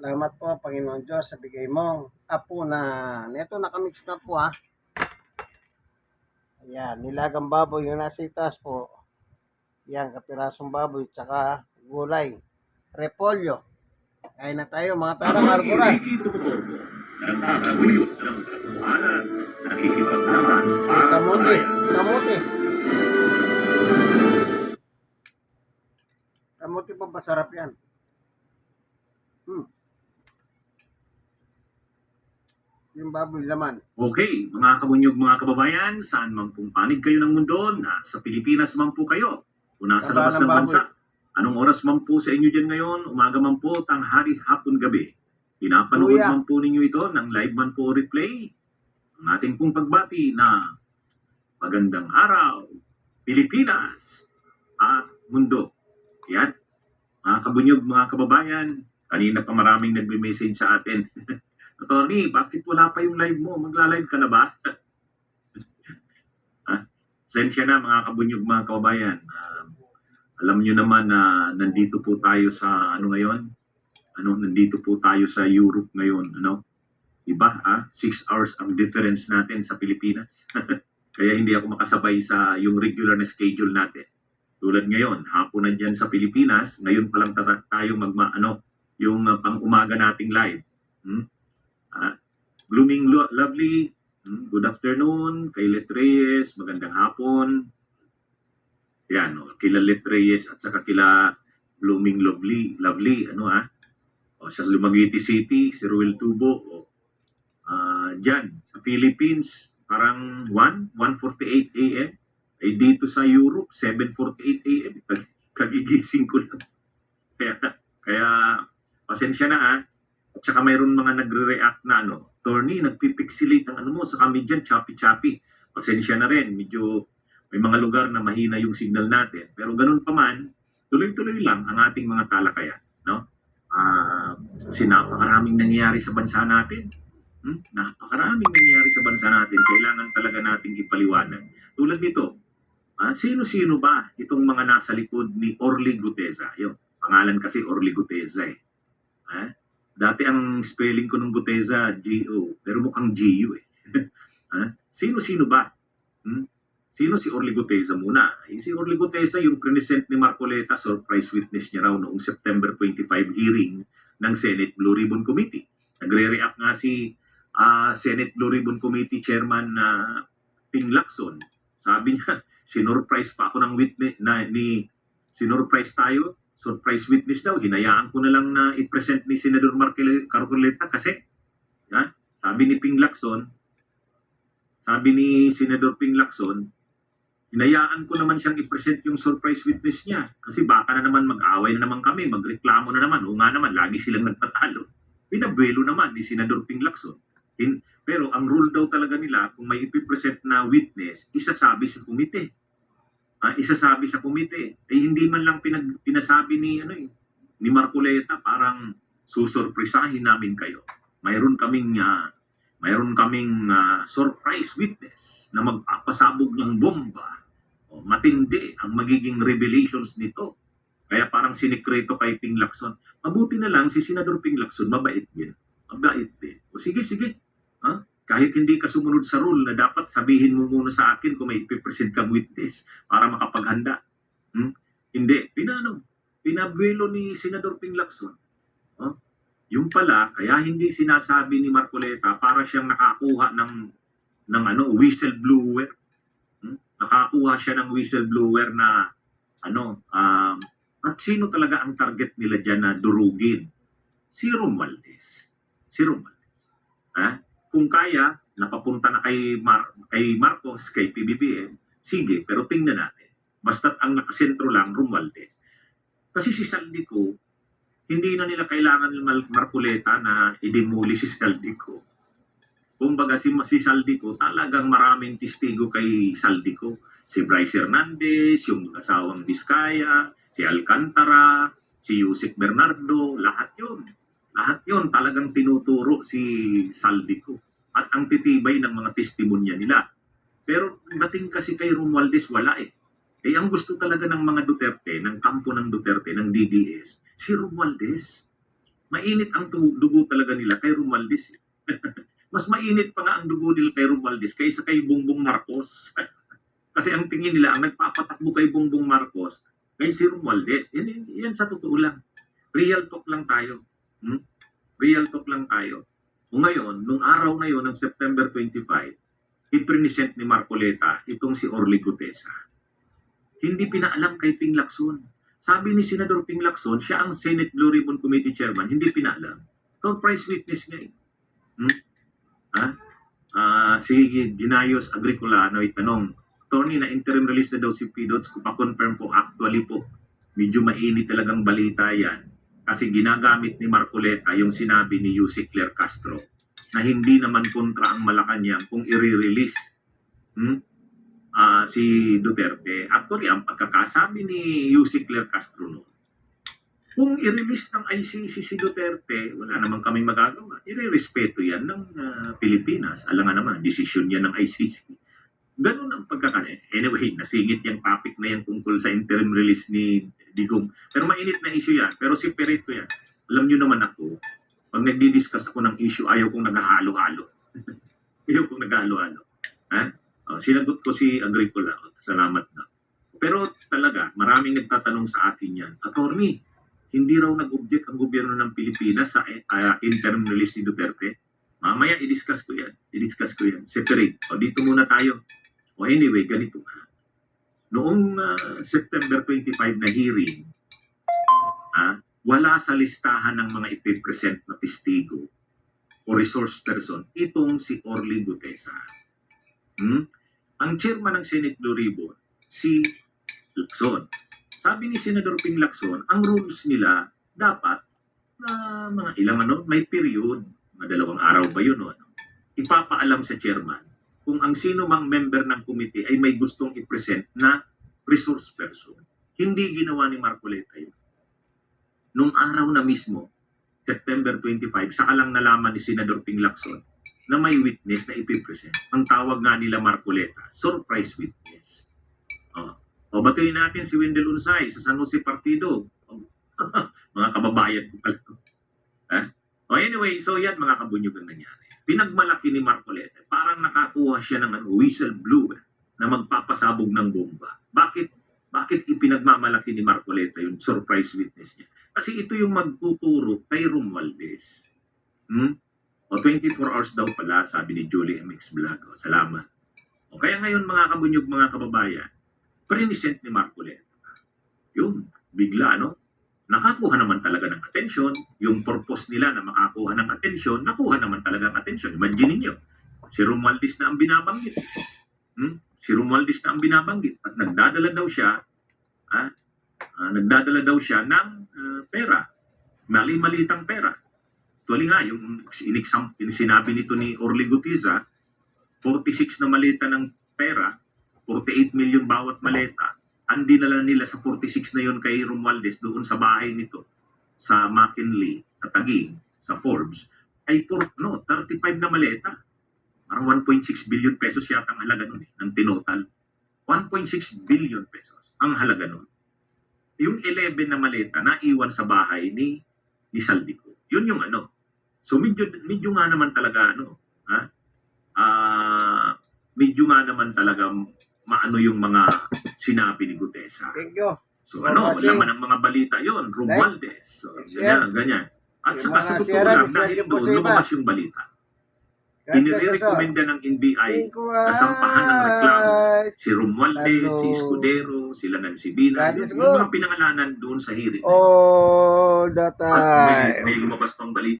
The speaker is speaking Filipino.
Salamat po, Panginoon Diyos, sa bigay mong apo na neto nakamix na po ha. Ayan, nilagang baboy yung nasa itaas po. Yan, kapirasong baboy, tsaka gulay. Repolyo. Kain na tayo mga tarang sa Kamuti, kamuti. Kamuti po, masarap yan. Yung baboy laman. Okay, mga kabunyog mga kababayan, saan man pong panig kayo ng mundo, na sa Pilipinas man po kayo, o nasa Baba labas ng ng bansa, anong oras man po sa inyo dyan ngayon, umaga man po, tanghali, hapon, gabi. Pinapanood Luya. man po ninyo ito ng live man po replay. Ang ating pong pagbati na magandang araw, Pilipinas at mundo. Yan, mga kabunyog, mga kababayan, kanina pa maraming nagme-message sa atin. Attorney, bakit wala pa yung live mo? Magla-live ka na ba? ah, sensya na mga kabunyog, mga kababayan. Ah, alam nyo naman na nandito po tayo sa ano ngayon? Ano, nandito po tayo sa Europe ngayon, ano? Diba? Ah, six hours ang difference natin sa Pilipinas. Kaya hindi ako makasabay sa yung regular na schedule natin. Tulad ngayon, hapon na dyan sa Pilipinas, ngayon pa lang tayo magma, ano, yung uh, pang-umaga nating live. Hmm? Blooming lo- lovely, hmm, good afternoon, kay Let Reyes, magandang hapon. Yan, oh, kila Let Reyes at saka kila Blooming Lovely, lovely, ano ah. O, sa Lumagiti City, si Ruel Tubo, o, ah, dyan, sa Philippines, parang 1, 1.48 a.m. Eh, dito sa Europe, 7.48 a.m. Kag- Kagigising ko lang. Kaya, kaya, pasensya na ah. At saka mayroon mga nagre-react na ano, Tony, nagpipixelate ang ano mo sa kami dyan, choppy-choppy. Pasensya na rin, medyo may mga lugar na mahina yung signal natin. Pero ganun pa man, tuloy-tuloy lang ang ating mga talakayan. No? Ah, kasi napakaraming nangyayari sa bansa natin. Hmm? Napakaraming nangyayari sa bansa natin. Kailangan talaga nating ipaliwanag. Tulad nito, ah, sino-sino ba itong mga nasa likod ni Orly Guteza? Yung pangalan kasi Orly Guteza eh. Ah? Dati ang spelling ko ng Guteza, G-O, pero mukhang G-U eh. Ha? Sino-sino ba? Hmm? Sino si Orly Guteza muna? Eh, si Orly Guteza yung present ni Marcoleta, surprise witness niya raw noong September 25 hearing ng Senate Blue Ribbon Committee. Nagre-react nga si ah, Senate Blue Ribbon Committee Chairman na Ping Lacson. Sabi niya, sinurprise pa ako ng witness na ni sinurprise tayo surprise witness daw, hinayaan ko na lang na i-present ni Senador Marquel Carcoleta kasi, ha? sabi ni Ping Lacson, sabi ni Senador Ping Lacson, hinayaan ko naman siyang i-present yung surprise witness niya kasi baka na naman mag-away na naman kami, magreklamo na naman, o nga naman, lagi silang nagtatalo. Pinabuelo naman ni Senador Ping Lacson. Pero ang rule daw talaga nila, kung may ipipresent na witness, isasabi sa komite ah, isasabi sa komite. Eh hindi man lang pinag, pinasabi ni ano eh, ni Marcoleta parang susurpresahin namin kayo. Mayroon kaming ah, mayroon kaming ah, surprise witness na magpapasabog ng bomba. O, matindi ang magiging revelations nito. Kaya parang sinikreto kay Ping Lacson. Mabuti na lang si Senador Ping Lacson, mabait din. Mabait din. O sige, sige. Kahit hindi ka sumunod sa rule na dapat sabihin mo muna sa akin kung may ipipresent kang witness para makapaghanda. Hmm? Hindi. Pinano? Pinabuelo ni Senador Ping Lacson. Oh? Yung pala, kaya hindi sinasabi ni Marcoleta para siyang nakakuha ng ng ano, whistleblower. Hmm? Nakakuha siya ng whistleblower na ano, um, at sino talaga ang target nila dyan na durugin? Si Romualdez. Si Romualdez. Ha? Kung kaya, napapunta na kay, Mar- kay Marcos, kay PBBM, sige, pero tingnan natin. Basta't ang nakasentro lang, Romualdez. Kasi si Saldico, hindi na nila kailangan Marcoleta na idemoli si Saldico. Kumbaga si, si Saldico, talagang maraming testigo kay Saldico. Si Bryce Hernandez, yung asawang Vizcaya, si Alcantara, si Yusek Bernardo, lahat yun. Lahat yun talagang tinuturo si Saldico. At ang titibay ng mga testimonya nila. Pero dating kasi kay Romualdez, wala eh. Eh, ang gusto talaga ng mga Duterte, ng kampo ng Duterte, ng DDS, si Romualdez. mainit ang dugo talaga nila kay Romualdez. eh. Mas mainit pa nga ang dugo nila kay Romualdez kaysa kay Bongbong Marcos. Kasi ang tingin nila, ang nagpapatakbo kay Bongbong Marcos, kay si Romualdez. Yan, yan, yan sa totoo lang. Real talk lang tayo. Hmm? Real talk lang tayo. O ngayon, nung araw na yon ng September 25, iprinisent ni Marcoleta itong si Orly Gutesa. Hindi pinaalam kay Ping Lacson. Sabi ni Senador Ping Lacson, siya ang Senate Blue Ribbon Committee Chairman, hindi pinaalam. Surprise witness niya eh. Hmm? Ha? Ah, si Ginayos Agricolano ay tanong, Tony, na interim release na daw si PDOTS, pa-confirm po, actually po, medyo mainit talagang balita yan. Kasi ginagamit ni Marcoleta yung sinabi ni Yussi Claire Castro na hindi naman kontra ang Malacanang kung i-release hmm? ah, si Duterte. Actually, ang pagkakasabi ni Yussi Claire Castro noon, kung i-release ng ICC si Duterte, wala naman kaming magagawa. I-respeto yan ng ah, Pilipinas. Alam nga naman, desisyon yan ng ICC. Ganun ang pagkakaya. Anyway, nasingit yung topic na yan tungkol sa interim release ni Digong. Pero mainit na issue yan. Pero si Perito yan. Alam nyo naman ako, pag nagdi-discuss ako ng issue, ayaw kong naghahalo-halo. ayaw kong naghahalo-halo. Ha? Oh, sinagot ko si Agricola. Salamat na. Pero talaga, maraming nagtatanong sa akin yan. Attorney, hindi raw nag-object ang gobyerno ng Pilipinas sa uh, interim release ni Duterte. Mamaya i-discuss ko yan. I-discuss ko yan. Separate. O dito muna tayo. O anyway, ganito. Noong ah, September 25 na hearing, ah, wala sa listahan ng mga ipipresent na testigo o resource person itong si Orly Gutesa. Hmm? Ang chairman ng Senate Blue Ribbon, si Lacson. Sabi ni Senador Ping Lacson, ang rules nila dapat na mga ilang ano, may period, mga dalawang araw ba yun, ano, ipapaalam sa chairman kung ang sino mang member ng committee ay may gustong i-present na resource person. Hindi ginawa ni Marcoleta yun. Nung araw na mismo, September 25, saka lang nalaman ni Senador Ping Lacson na may witness na ipipresent. Ang tawag nga nila Marcoleta, surprise witness. Oh. O batuhin natin si Wendell Unsay sa San Jose Partido. Mga kababayan ko pala. Ha? O anyway, so yan mga kabunyog ang nangyari. Pinagmalaki ni Marcoleta. Parang nakakuha siya ng ano, whistle blower na magpapasabog ng bomba. Bakit? Bakit ipinagmamalaki ni Marcoleta yung surprise witness niya? Kasi ito yung magtuturo kay Romualdez. Hmm? O 24 hours daw pala, sabi ni Julie MX Vlog. O, salamat. O kaya ngayon mga kabunyog, mga kababayan, present ni Marcoleta. Yun, bigla, no? Nakakuha naman talaga ng attention. Yung purpose nila na makakuha ng attention, nakuha naman talaga ng attention. Imagine niyo, si Romualdez na ang binabanggit. Hmm? Si Romualdez na ang binabanggit. At nagdadala daw siya, ah, ah, nagdadala daw siya ng ah, pera. Mali-malitang pera. Tuwali nga, yung inexam, sinabi nito ni Orly Gutiza, 46 na maleta ng pera, 48 million bawat maleta, ang dinala nila sa 46 na yon kay Romualdez doon sa bahay nito sa McKinley, sa Taguig, sa Forbes, ay for, no, 35 na maleta. Parang 1.6 billion pesos yata ang halaga nun eh, ng tinotal. 1.6 billion pesos ang halaga nun. Yung 11 na maleta na iwan sa bahay ni ni Saldico. Yun yung ano. So medyo, medyo nga naman talaga ano, ha? Ah, medyo nga naman talaga maano yung mga sinabi ni Gutesa. Thank you. So Well, ano, watching. laman ng mga balita yon Romualdez. So, ganyan, ganyan. At Yung saka sa totoo lang, dahil doon, lumabas yung balita. Inirekomenda ng NBI nasampahan ng reklamo si Romualdez, Hello. si Escudero, sila Nancy Bina, yung, mga pinangalanan doon sa hearing. All the At may, time. may lumabas pang balita